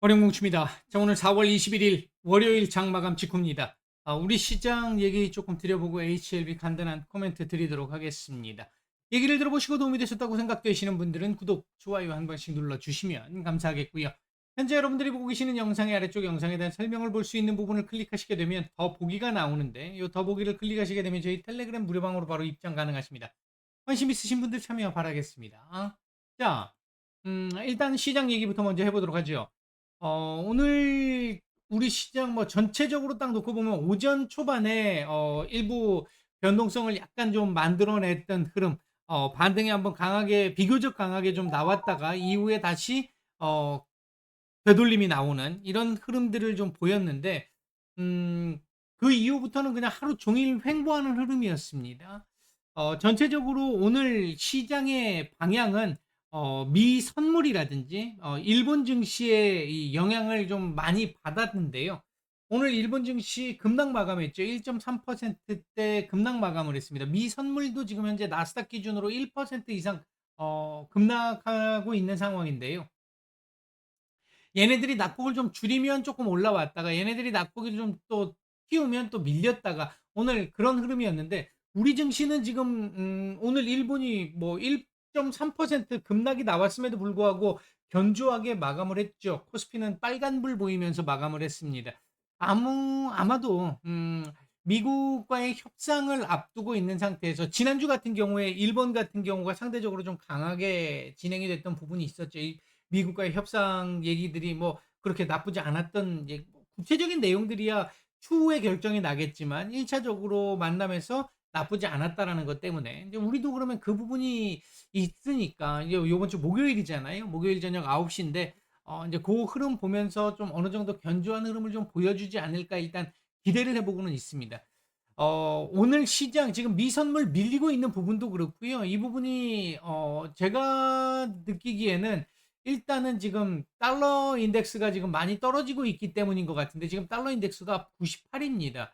어령뭉칩니다. 자, 오늘 4월 21일 월요일 장마감 직후입니다. 아, 우리 시장 얘기 조금 드려보고 HLB 간단한 코멘트 드리도록 하겠습니다. 얘기를 들어보시고 도움이 되셨다고 생각되시는 분들은 구독, 좋아요 한 번씩 눌러주시면 감사하겠고요. 현재 여러분들이 보고 계시는 영상의 아래쪽 영상에 대한 설명을 볼 수 있는 부분을 클릭하시게 되면 더 보기가 나오는데 이 더 보기를 클릭하시게 되면 저희 텔레그램 무료방으로 바로 입장 가능하십니다. 관심 있으신 분들 참여 바라겠습니다. 자, 음, 일단 시장 얘기부터 먼저 해보도록 하죠. 어, 오늘 우리 시장 뭐 전체적으로 딱 놓고 보면 오전 초반에 어, 일부 변동성을 약간 좀 만들어냈던 흐름, 어, 반등이 한번 강하게, 비교적 강하게 좀 나왔다가 이후에 다시 어, 되돌림이 나오는 이런 흐름들을 좀 보였는데, 음, 그 이후부터는 그냥 하루 종일 횡보하는 흐름이었습니다. 어, 전체적으로 오늘 시장의 방향은 어, 미 선물이라든지 어, 일본 증시의 이 영향을 좀 많이 받았는데요. 오늘 일본 증시 급락 마감했죠. 1.3%대 급락 마감을 했습니다. 미 선물도 지금 현재 나스닥 기준으로 1% 이상 어, 급락하고 있는 상황인데요. 얘네들이 낙폭을 좀 줄이면 조금 올라왔다가 얘네들이 낙폭을 좀또 띄우면 또 밀렸다가 오늘 그런 흐름이었는데 우리 증시는 지금 음, 오늘 일본이 뭐 1.3% 급락이 나왔음에도 불구하고 견조하게 마감을 했죠. 코스피는 빨간불 보이면서 마감을 했습니다. 아무 아마도 음, 미국과의 협상을 앞두고 있는 상태에서 지난주 같은 경우에 일본 같은 경우가 상대적으로 좀 강하게 진행이 됐던 부분이 있었죠. 이 미국과의 협상 얘기들이 뭐 그렇게 나쁘지 않았던 얘- 뭐 구체적인 내용들이야 추후에 결정이 나겠지만 1차적으로 만남에서 나쁘지 않았다라는 것 때문에 이제 우리도 그러면 그 부분이 있으니까 이제 요번 주 목요일이잖아요. 목요일 저녁 9시인데 어 이제 그 흐름 보면서 좀 어느 정도 견조한 흐름을 좀 보여주지 않을까 일단 기대를 해보고는 있습니다. 어 오늘 시장 지금 미선물 밀리고 있는 부분도 그렇고요. 이 부분이 어 제가 느끼기에는 일단은 지금 달러 인덱스가 지금 많이 떨어지고 있기 때문인 것 같은데 지금 달러 인덱스가 98입니다.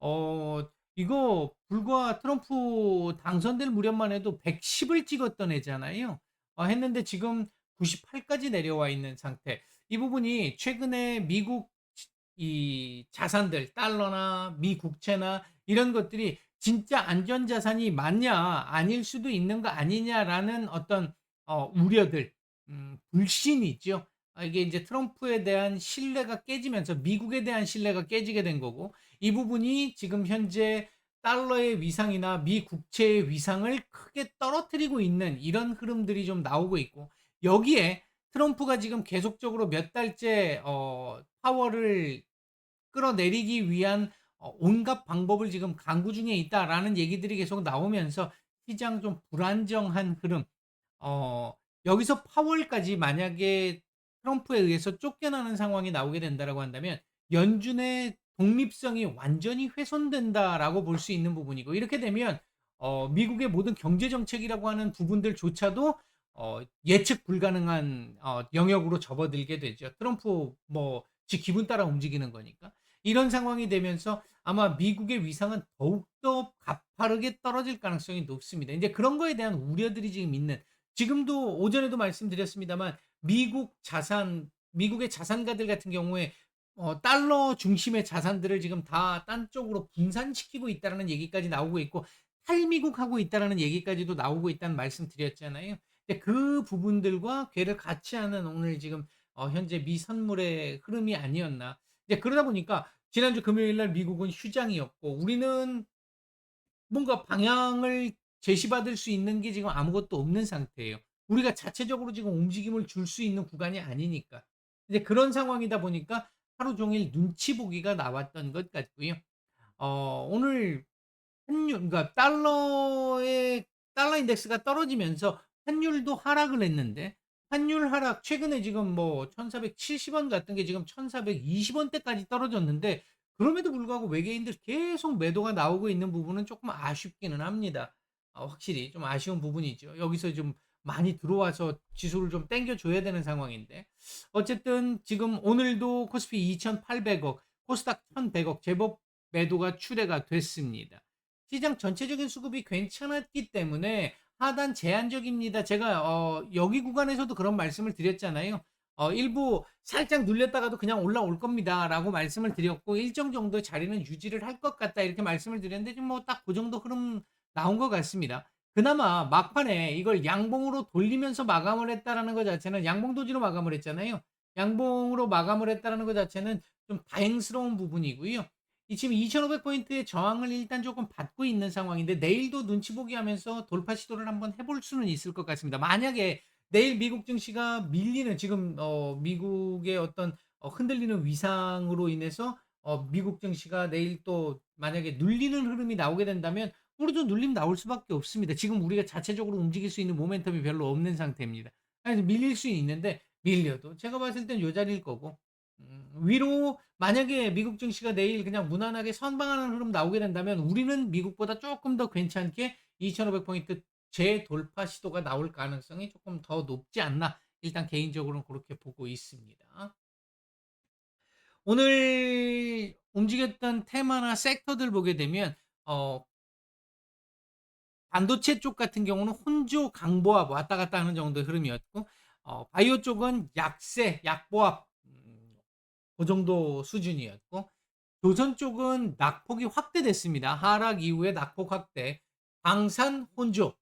어 이거 불과 트럼프 당선될 무렵만 해도 110을 찍었던 애잖아요. 어, 했는데 지금 98까지 내려와 있는 상태. 이 부분이 최근에 미국 이 자산들, 달러나 미 국채나 이런 것들이 진짜 안전 자산이 맞냐, 아닐 수도 있는 거 아니냐라는 어떤 어, 우려들, 음, 불신이죠. 아, 이게 이제 트럼프에 대한 신뢰가 깨지면서 미국에 대한 신뢰가 깨지게 된 거고, 이 부분이 지금 현재 달러의 위상이나 미 국채의 위상을 크게 떨어뜨리고 있는 이런 흐름들이 좀 나오고 있고, 여기에 트럼프가 지금 계속적으로 몇 달째 어, 파워를 끌어내리기 위한 어, 온갖 방법을 지금 강구 중에 있다라는 얘기들이 계속 나오면서 시장 좀 불안정한 흐름. 어, 여기서 파월까지 만약에 트럼프에 의해서 쫓겨나는 상황이 나오게 된다라고 한다면 연준의 독립성이 완전히 훼손된다라고 볼 수 있는 부분이고 이렇게 되면 어, 미국의 모든 경제 정책이라고 하는 부분들조차도 어, 예측 불가능한 어, 영역으로 접어들게 되죠. 트럼프 뭐 지 기분 따라 움직이는 거니까. 이런 상황이 되면서 아마 미국의 위상은 더욱더 가파르게 떨어질 가능성이 높습니다. 이제 그런 거에 대한 우려들이 지금 있는 지금도 오전에도 말씀드렸습니다만 미국 자산 미국의 자산가들 같은 경우에 어, 달러 중심의 자산들을 지금 다 딴 쪽으로 분산시키고 있다라는 얘기까지 나오고 있고 탈미국하고 있다라는 얘기까지도 나오고 있다는 말씀 드렸잖아요. 근데 그 부분들과 궤를 같이 하는 오늘 지금 어, 현재 미 선물의 흐름이 아니었나. 이제 그러다 보니까 지난주 금요일 날 미국은 휴장이었고 우리는 뭔가 방향을 제시받을 수 있는 게 지금 아무것도 없는 상태예요. 우리가 자체적으로 지금 움직임을 줄 수 있는 구간이 아니니까. 이제 그런 상황이다 보니까 하루 종일 눈치 보기가 나왔던 것 같고요. 어, 오늘 환율, 그러니까 달러의 달러 인덱스가 떨어지면서 환율도 하락을 했는데 환율 하락 최근에 지금 뭐 1,470원 같은 게 지금 1,420원대까지 떨어졌는데 그럼에도 불구하고 외계인들 계속 매도가 나오고 있는 부분은 조금 아쉽기는 합니다. 어, 확실히 좀 아쉬운 부분이죠. 여기서 좀 많이 들어와서 지수를 좀 땡겨 줘야 되는 상황인데 어쨌든 지금 오늘도 코스피 2,800억, 코스닥 1,100억 제법 매도가 출회가 됐습니다. 시장 전체적인 수급이 괜찮았기 때문에 하단 제한적입니다. 제가 어, 여기 구간에서도 그런 말씀을 드렸잖아요. 어 일부 살짝 눌렸다가도 그냥 올라올 겁니다 라고 말씀을 드렸고 일정 정도의 자리는 유지를 할 것 같다 이렇게 말씀을 드렸는데 지금 뭐 딱 그 정도 흐름 나온 것 같습니다. 그나마 막판에 이걸 양봉으로 돌리면서 마감을 했다라는 것 자체는 양봉 도지로 마감을 했잖아요. 양봉으로 마감을 했다라는 것 자체는 좀 다행스러운 부분이고요. 이 지금 2,500 포인트의 저항을 일단 조금 받고 있는 상황인데 내일도 눈치 보기 하면서 돌파 시도를 한번 해볼 수는 있을 것 같습니다. 만약에 내일 미국 증시가 밀리는 지금 어 미국의 어떤 어 흔들리는 위상으로 인해서 어 미국 증시가 내일 또 만약에 눌리는 흐름이 나오게 된다면 우리도 눌림 나올 수밖에 없습니다. 지금 우리가 자체적으로 움직일 수 있는 모멘텀이 별로 없는 상태입니다. 그래서 밀릴 수 있는데 밀려도 제가 봤을 땐 요 자리일 거고 음 위로 만약에 미국 증시가 내일 그냥 무난하게 선방하는 흐름 나오게 된다면 우리는 미국보다 쪼끔 더 괜찮게 2,500 포인트 재돌파 시도가 나올 가능성이 쪼끔 더 높지 않나 일단 개인적으로는 고렇게 보고 있습니다. 오늘 움직였던 테마나 섹터들 보게 되면 어 반도체 쪽 같은 경우는 혼조 강보합 왔다 갔다 하는 정도의 흐름이었고 어 바이오 쪽은 약세, 약보합 음고 정도 수준이었고 조선 쪽은 낙폭이 확대됐습니다. 하락 이후에 낙폭 확대, 방산 혼조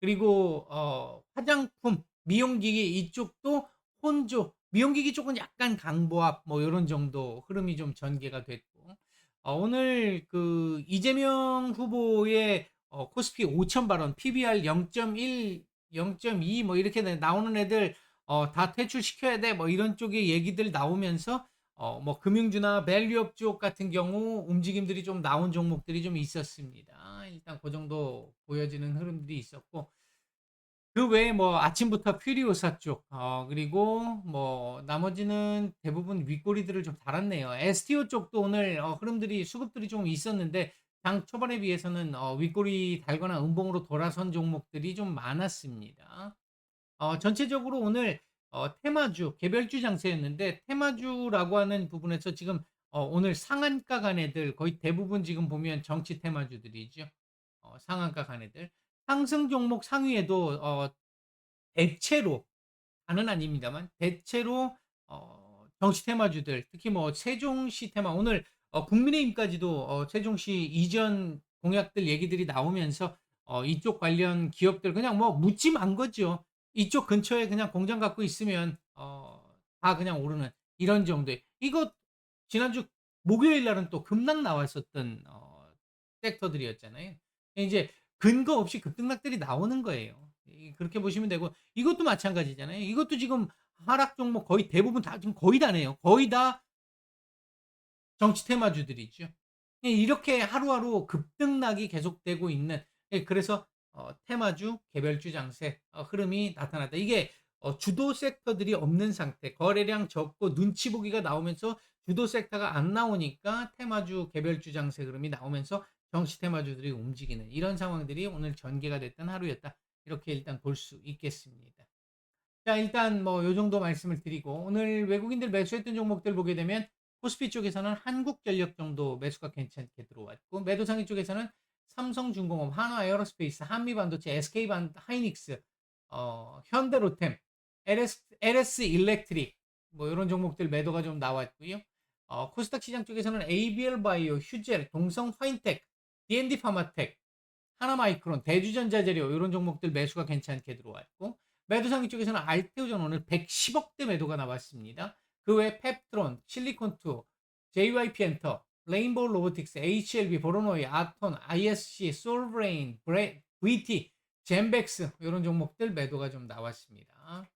그리고 어 화장품, 미용기기 이쪽도 혼조, 미용기기 쪽은 약간 강보합 뭐 요런 정도 흐름이 좀 전개가 됐고 어 오늘 그 이재명 후보의 어 코스피 5,000 발언, PBR 0.1, 0.2 뭐 이렇게 네 나오는 애들 어 "다 퇴출시켜야 돼." 뭐 이런 쪽의 얘기들 나오면서 어 뭐 금융주나 밸류업 쪽 같은 경우 움직임들이 좀 나온 종목들이 좀 있었습니다. 일단 고 정도 보여지는 흐름들이 있었고 그 외에 뭐 아침부터 퓨리오사 쪽 어 그리고 뭐 나머지는 대부분 윗꼬리들을 좀 달았네요. STO 쪽도 오늘 어 흐름들이 수급들이 좀 있었는데 장 초반에 비해서는 어 윗꼬리 달거나 음봉으로 돌아선 종목들이 좀 많았습니다. 어 전체적으로 오늘 어 테마주, 개별주 장세였는데 테마주라고 하는 부분에서 지금 어 오늘 상한가 간 애들 거의 대부분 지금 보면 정치 테마주들이죠. 어 상한가 간 애들. 상승 종목 상위에도 어 대체로 다는 아닙니다만 대체로 어 정치 테마주들 특히 뭐 세종시 테마 오늘 어 국민의힘까지도 어 세종시 이전 공약들 얘기들이 나오면서 어 이쪽 관련 기업들 그냥 뭐 묻지 만 거죠. 이쪽 근처에 그냥 공장 갖고 있으면 어 다 그냥 오르는 이런 정도의 이거 지난주 목요일 날은 또 급락 나왔었던 어 섹터들이었잖아요. 이제 근거 없이 급등락들이 나오는 거예요. 이 그렇게 보시면 되고 이것도 마찬가지잖아요. 이것도 지금 하락 종목 거의 대부분 다 지금 거의 다네요. 거의 다 정치 테마주들이죠. 예 이렇게 하루하루 급등락이 계속되고 있는 예 그래서 어 테마주, 개별주 장세 어 흐름이 나타났다. 이게 어 주도 섹터들이 없는 상태, 거래량 적고 눈치 보기가 나오면서 주도 섹터가 안 나오니까 테마주, 개별주 장세 흐름이 나오면서 정치 테마주들이 움직이는 이런 상황들이 오늘 전개가 됐던 하루였다. 이렇게 일단 볼 수 있겠습니다. 자 일단 뭐 요 정도 말씀을 드리고 오늘 외국인들 매수했던 종목들 보게 되면 코스피 쪽에서는 한국전력 정도 매수가 괜찮게 들어왔고 매도상위 쪽에서는 삼성중공업, 한화에어로스페이스, 한미반도체, SK반 하이닉스, 어 현대로템, LS LS일렉트릭 뭐 요런 종목들 매도가 좀 나왔고요. 어 코스닥 시장 쪽에서는 ABL바이오, 휴젤, 동성 화인텍, D&D파마텍, 하나마이크론, 대주전자재료 요런 종목들 매수가 괜찮게 들어왔고 매도상위 쪽에서는 알테오전 오늘 110억 대 매도가 나왔습니다. 그 외에 펩트론, 실리콘2, JYP엔터, 레인보우 로보틱스, HLB, 보로노이, 아톤, ISC, 솔브레인, 브레 VT, 젠백스 요런 종목들 매도가 좀 나왔습니다.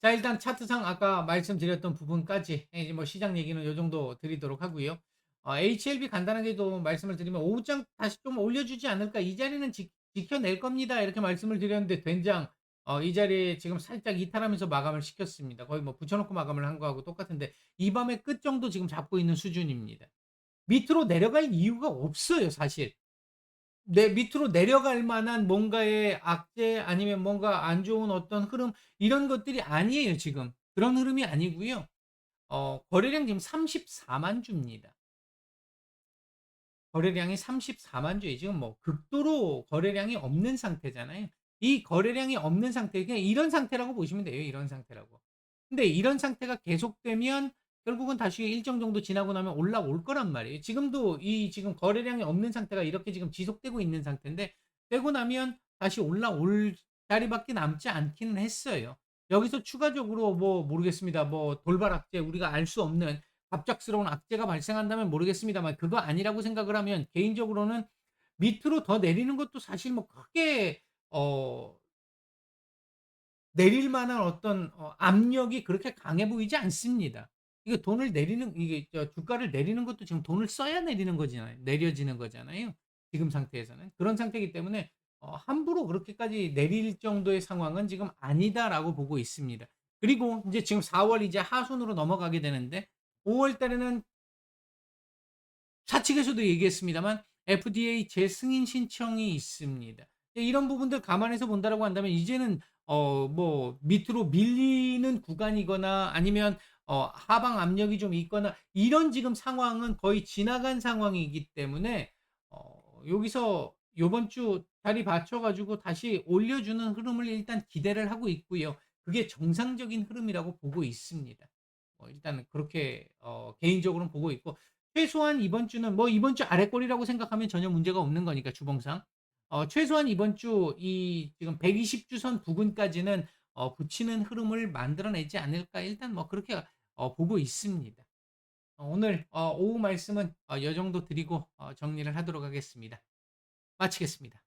자 일단 차트상 아까 말씀드렸던 부분까지 예 이제 뭐 시장 얘기는 요 정도 드리도록 하고요. 어 HLB 간단하게 좀 말씀을 드리면 "오후장 다시 좀 올려주지 않을까? 이 자리는 지 지켜낼 겁니다." 이렇게 말씀을 드렸는데 된장 어 이 자리에 지금 살짝 이탈하면서 마감을 시켰습니다. 거의 뭐 붙여 놓고 마감을 한 거하고 똑같은데 이 밤의 끝 정도 지금 잡고 있는 수준입니다. 밑으로 내려갈 이유가 없어요 사실. 네 밑으로 내려갈 만한 뭔가의 악재 아니면 뭔가 안 좋은 어떤 흐름 이런 것들이 아니에요 지금. 그런 흐름이 아니고요. 어 거래량 지금 340,000 주입니다. 거래량이 340,000 주예요. 지금 뭐 극도로 거래량이 없는 상태잖아요. 이 거래량이 없는 상태 그냥 이런 상태라고 보시면 돼요. 이런 상태라고. 근데 이런 상태가 계속되면 결국은 다시 일정 정도 지나고 나면 올라올 거란 말이에요. 지금도 이 지금 거래량이 없는 상태가 이렇게 지금 지속되고 있는 상태인데 되고 나면 다시 올라올 자리밖에 남지 않기는 했어요. 여기서 추가적으로 뭐 모르겠습니다. 뭐 돌발 악재 우리가 알 수 없는 갑작스러운 악재가 발생한다면 모르겠습니다만 그거 아니라고 생각을 하면 개인적으로는 밑으로 더 내리는 것도 사실 뭐 크게 어 내릴 만한 어떤 어 압력이 그렇게 강해 보이지 않습니다. 이게 돈을 내리는 이게 저 주가를 내리는 것도 지금 돈을 써야 내리는 거잖아요. 내려지는 거잖아요. 지금 상태에서는. 그런 상태이기 때문에 어 함부로 그렇게까지 내릴 정도의 상황은 지금 아니다라고 보고 있습니다. 그리고 인제 지금 4월 이제 하순으로 넘어가게 되는데 5월 달에는 사측에서도 얘기했습니다만 FDA 재승인 신청이 있습니다. 예 이런 부분들 감안해서 본다라고 한다면 이제는 어 뭐 밑으로 밀리는 구간이거나 아니면 어 하방 압력이 좀 있거나 이런 지금 상황은 거의 지나간 상황이기 때문에 어 여기서 요번 주 자리 받쳐 가지고 다시 올려주는 흐름을 일단 기대를 하고 있고요. 그게 정상적인 흐름이라고 보고 있습니다. 뭐 일단은 그렇게 어 개인적으로는 보고 있고 최소한 이번 주는 뭐 이번 주 아랫골이라고 생각하면 전혀 문제가 없는 거니까 주봉상. 어 최소한 이번 주 이 지금 120 주선 부근까지는 어 붙이는 흐름을 만들어내지 않을까 일단 뭐 그렇게 어 보고 있습니다. 어 오늘 어 오후 말씀은 어요 정도 드리고 어 정리를 하도록 하겠습니다. 마치겠습니다.